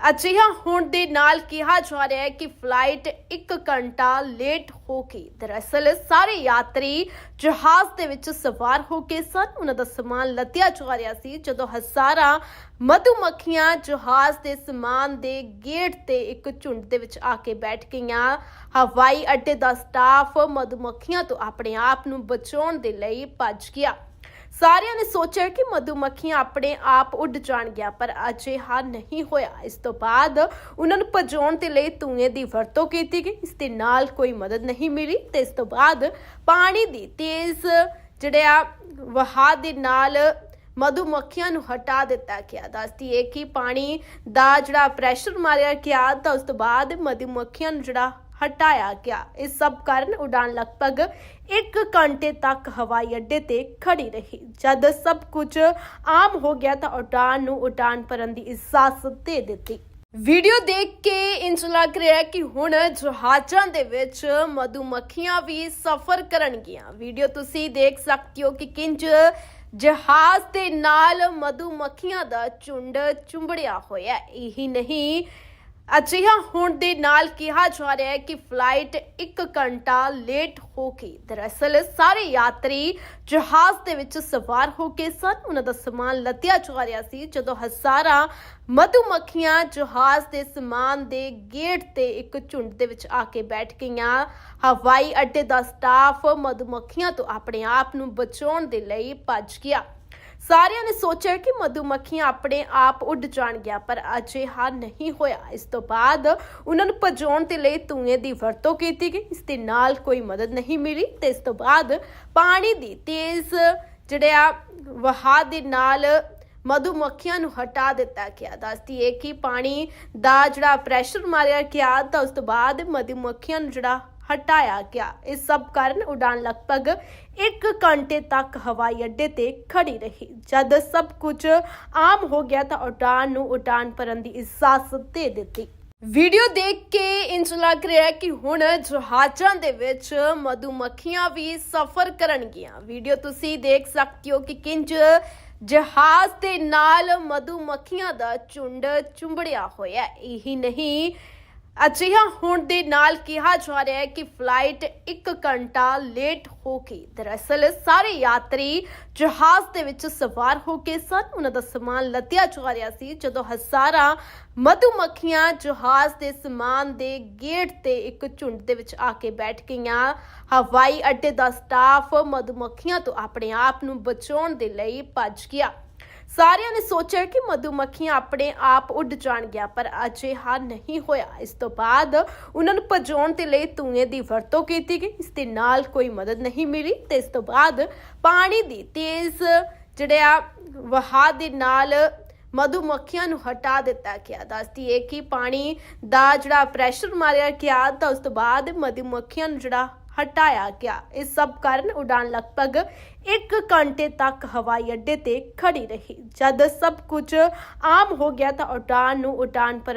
S1: ਅਜਿਹਾ ਹੋਣ ਦੇ ਨਾਲ ਕਿਹਾ ਜਾ ਰਿਹਾ ਹੈ ਕਿ ਫਲਾਈਟ 1 ਘੰਟਾ ਲੇਟ ਹੋ ਗਈ ਦਰਅਸਲ ਸਾਰੇ ਯਾਤਰੀ ਜਹਾਜ਼ ਦੇ ਵਿੱਚ ਸਵਾਰ ਹੋ ਕੇ ਸਨ। ਉਹਨਾਂ ਦਾ ਸਮਾਨ ਲੱਦਿਆ ਜਾ ਰਿਹਾ ਸੀ, ਜਦੋਂ ਹਜ਼ਾਰਾਂ ਮਧੂਮੱਖੀਆਂ ਜਹਾਜ਼ ਦੇ ਸਮਾਨ ਦੇ ਗੇਟ ਤੇ ਇੱਕ ਝੁੰਡ ਦੇ ਵਿੱਚ ਆ ਕੇ ਬੈਠ ਗਈਆਂ। ਹਵਾਈ ਅੱਡੇ ਦਾ ਸਟਾਫ ਮਧੂਮੱਖੀਆਂ ਤੋਂ ਆਪਣੇ ਆਪ ਨੂੰ ਬਚਾਉਣ ਦੇ ਲਈ ਭੱਜ ਗਿਆ। ਸਾਰਿਆਂ ਨੇ ਸੋਚਿਆ ਕਿ ਮਧੂਮੱਖੀਆਂ ਆਪਣੇ ਆਪ ਉੱਡ ਜਾਣਗੀਆਂ, ਪਰ ਅਜਿਹਾ ਨਹੀਂ ਹੋਇਆ। ਇਸ ਤੋਂ ਬਾਅਦ ਉਹਨਾਂ ਨੂੰ ਭਜਾਉਣ ਦੇ ਲਈ ਧੂਏ ਦੀ ਵਰਤੋਂ ਕੀਤੀ ਗਈ। ਇਸ ਦੇ ਨਾਲ ਕੋਈ ਮਦਦ ਨਹੀਂ ਮਿਲੀ ਤੇ ਇਸ ਤੋਂ ਬਾਅਦ ਪਾਣੀ ਦੀ ਤੇਜ਼ ਜਿਹੜਾ ਵਹਾਅ ਦੇ ਨਾਲ ਮਧੂਮੱਖੀਆਂ ਨੂੰ ਹਟਾ ਦਿੱਤਾ ਗਿਆ। ਦੱਸਦੀ ਹੈ ਕਿ ਪਾਣੀ ਦਾ ਜਿਹੜਾ ਪ੍ਰੈਸ਼ਰ ਮਾਰਿਆ ਗਿਆ ਤਾਂ ਉਸ ਤੋਂ ਬਾਅਦ ਮਧੂਮੱਖੀਆਂ ਨੂੰ ਜਿਹੜਾ ਹਟਾਇਆ ਗਿਆ। ਇਸ ਸਭ ਕਾਰਨ ਉਡਾਨ ਲਗਭਗ 1 ਘੰਟੇ ਤੱਕ ਹਵਾਈ ਅੱਡੇ ਤੇ ਖੜੀ ਰਹੀ। ਜਦ ਸਭ ਕੁਝ ਆਮ ਹੋ ਗਿਆ ਤਾਂ ਉਡਾਨ ਨੂੰ ਉਡਾਨ ਭਰਨ ਦੀ ਇਜਾਜ਼ਤ ਦੇ ਦਿੱਤੀ। ਵੀਡੀਓ ਦੇਖ ਕੇ ਇੰਜ ਲੱਗ ਰਿਹਾ ਹੈ ਕਿ ਹੁਣ ਜਹਾਜ਼ਾਂ ਦੇ ਵਿੱਚ ਮਧੂਮੱਖੀਆਂ ਵੀ ਸਫ਼ਰ ਕਰਨਗੀਆਂ। ਵੀਡੀਓ ਤੁਸੀਂ ਦੇਖ ਸਕਦੇ ਹੋ ਕਿ ਕਿੰਜ ਜਹਾਜ਼ ਦੇ ਨਾਲ ਮਧੂਮੱਖੀਆਂ ਦਾ ਝੁੰਡ ਚੁੰਬੜਿਆ ਹੋਇਆ ਇਹੀ ਨਹੀਂ ਅਜਿਹਾ ਹੋਣ ਦੇ ਨਾਲ ਕਿਹਾ ਜਾ ਰਿਹਾ ਹੈ ਕਿ ਫਲਾਈਟ 1 ਘੰਟਾ ਲੇਟ ਹੋ ਗਈ ਦਰਅਸਲ ਸਾਰੇ ਯਾਤਰੀ ਜਹਾਜ਼ ਦੇ ਵਿੱਚ ਸਵਾਰ ਹੋ ਕੇ ਸਨ। ਉਹਨਾਂ ਦਾ ਸਮਾਨ ਲੱਦਿਆ ਜਾ ਰਿਹਾ ਸੀ, ਜਦੋਂ ਹਜ਼ਾਰਾਂ ਮਧੂਮੱਖੀਆਂ ਜਹਾਜ਼ ਦੇ ਸਮਾਨ ਦੇ ਗੇਟ ਤੇ ਇੱਕ ਝੁੰਡ ਦੇ ਵਿੱਚ ਆ ਕੇ ਬੈਠ ਗਈਆਂ। ਹਵਾਈ ਅੱਡੇ ਦਾ ਸਟਾਫ ਮਧੂਮੱਖੀਆਂ ਤੋਂ ਆਪਣੇ ਆਪ ਨੂੰ ਬਚਾਉਣ ਦੇ ਲਈ ਭੱਜ ਗਿਆ। ਸਾਰਿਆਂ ਨੇ ਸੋਚਿਆ ਕਿ ਮਧੂਮੱਖੀਆਂ ਆਪਣੇ ਆਪ ਉੱਡ ਜਾਣਗੀਆਂ, ਪਰ ਅਜਿਹਾ ਨਹੀਂ ਹੋਇਆ। ਇਸ ਤੋਂ ਬਾਅਦ ਉਹਨਾਂ ਨੂੰ ਭਜਾਉਣ ਦੇ ਲਈ ਧੂਏ ਦੀ ਵਰਤੋਂ ਕੀਤੀ ਗਈ। ਇਸ ਦੇ ਨਾਲ ਕੋਈ ਮਦਦ ਨਹੀਂ ਮਿਲੀ ਤੇ ਇਸ ਤੋਂ ਬਾਅਦ ਪਾਣੀ ਦੀ ਤੇਜ਼ ਜਿਹੜਾ ਵਹਾਅ ਦੇ ਨਾਲ ਮਧੂਮੱਖੀਆਂ ਨੂੰ ਹਟਾ ਦਿੱਤਾ ਗਿਆ। ਦੱਸਦੀ ਹੈ ਕਿ ਪਾਣੀ ਦਾ ਜਿਹੜਾ ਪ੍ਰੈਸ਼ਰ ਮਾਰਿਆ ਗਿਆ, ਤਾਂ ਉਸ ਤੋਂ ਬਾਅਦ ਮਧੂਮੱਖੀਆਂ ਨੂੰ ਜਿਹੜਾ ਹਟਾਇਆ ਗਿਆ। ਇਸ ਸਭ ਕਾਰਨ ਉਡਾਨ ਲਗਭਗ 1 ਘੰਟੇ ਤੱਕ ਹਵਾਈ ਅੱਡੇ ਤੇ ਖੜੀ ਰਹੀ। ਜਦ ਸਭ ਕੁਝ ਆਮ ਹੋ ਗਿਆ ਤਾਂ ਉਡਾਨ ਨੂੰ ਉਡਾਨ ਭਰਨ ਦੀ ਇਜਾਜ਼ਤ ਦੇ ਦਿੱਤੀ। ਵੀਡੀਓ ਦੇਖ ਕੇ ਇੰਜ ਲੱਗ ਰਿਹਾ ਕਿ ਹੁਣ ਜਹਾਜ਼ਾਂ ਦੇ ਵਿੱਚ ਮਧੂਮੱਖੀਆਂ ਵੀ ਸਫ਼ਰ ਕਰਨਗੀਆਂ। ਵੀਡੀਓ ਤੁਸੀਂ ਦੇਖ ਸਕਦੇ ਹੋ ਕਿ ਕਿੰਜ ਜਹਾਜ਼ ਦੇ ਨਾਲ ਮਧੂਮੱਖੀਆਂ ਦਾ ਝੁੰਡ ਚੁੰਬੜਿਆ ਹੋਇਆ ਇਹੀ ਨਹੀਂ ਅਜਿਹਾ ਹੋਣ ਦੇ ਨਾਲ ਕਿਹਾ ਜਾ ਰਿਹਾ ਹੈ ਕਿ ਫਲਾਈਟ 1 ਘੰਟਾ ਲੇਟ ਹੋ ਗਈ ਦਰਅਸਲ ਸਾਰੇ ਯਾਤਰੀ ਜਹਾਜ਼ ਦੇ ਵਿੱਚ ਸਵਾਰ ਹੋ ਕੇ ਸਨ। ਉਹਨਾਂ ਦਾ ਸਮਾਨ ਲੱਦਿਆ ਜਾ ਰਿਹਾ ਸੀ ਜਦੋਂ ਹਜ਼ਾਰਾਂ ਮਧੂਮੱਖੀਆਂ ਜਹਾਜ਼ ਦੇ ਸਮਾਨ ਦੇ ਗੇਟ ਤੇ ਇੱਕ ਝੁੰਡ ਦੇ ਵਿੱਚ ਆ ਕੇ ਬੈਠ ਗਈਆਂ। ਹਵਾਈ ਅੱਡੇ ਦਾ ਸਟਾਫ ਮਧੂਮੱਖੀਆਂ ਤੋਂ ਆਪਣੇ ਆਪ ਨੂੰ ਬਚਾਉਣ ਦੇ ਲਈ ਭੱਜ ਗਿਆ। ਸਾਰਿਆਂ ਨੇ ਸੋਚਿਆ ਕਿ ਮਧੂਮੱਖੀਆਂ ਆਪਣੇ ਆਪ ਉੱਡ ਜਾਣਗੀਆਂ, ਪਰ ਅਜਿਹਾ ਨਹੀਂ ਹੋਇਆ। ਇਸ ਤੋਂ ਬਾਅਦ ਉਹਨਾਂ ਨੂੰ ਭਜਾਉਣ ਦੇ ਲਈ ਧੂਏ ਦੀ ਵਰਤੋਂ ਕੀਤੀ ਗਈ। ਇਸ ਦੇ ਨਾਲ ਕੋਈ ਮਦਦ ਨਹੀਂ ਮਿਲੀ ਤੇ ਇਸ ਤੋਂ ਬਾਅਦ ਪਾਣੀ ਦੀ ਤੇਜ਼ ਜਿਹੜਾ ਵਹਾਅ ਦੇ ਨਾਲ ਮਧੂਮੱਖੀਆਂ ਨੂੰ ਹਟਾ ਦਿੱਤਾ ਗਿਆ। ਦੱਸਦੀ ਹੈ ਕਿ ਪਾਣੀ ਦਾ ਜਿਹੜਾ ਪ੍ਰੈਸ਼ਰ ਮਾਰਿਆ ਗਿਆ ਤਾਂ ਉਸ ਤੋਂ ਬਾਅਦ ਮਧੂਮੱਖੀਆਂ ਨੂੰ ਜਿਹੜਾ ਹਟਾਇਆ ਗਿਆ। ਇਸ ਸਭ ਕਾਰਨ ਉਡਾਨ ਲਗਭਗ 1 ਘੰਟੇ ਤੱਕ ਹਵਾਈ ਅੱਡੇ ਤੇ ਖੜੀ ਰਹੀ। ਜਦ ਸਭ ਕੁਝ ਆਮ ਹੋ ਗਿਆ ਤਾਂ ਉਡਾਨ ਨੂੰ ਉਡਾਨ ਭਰਨ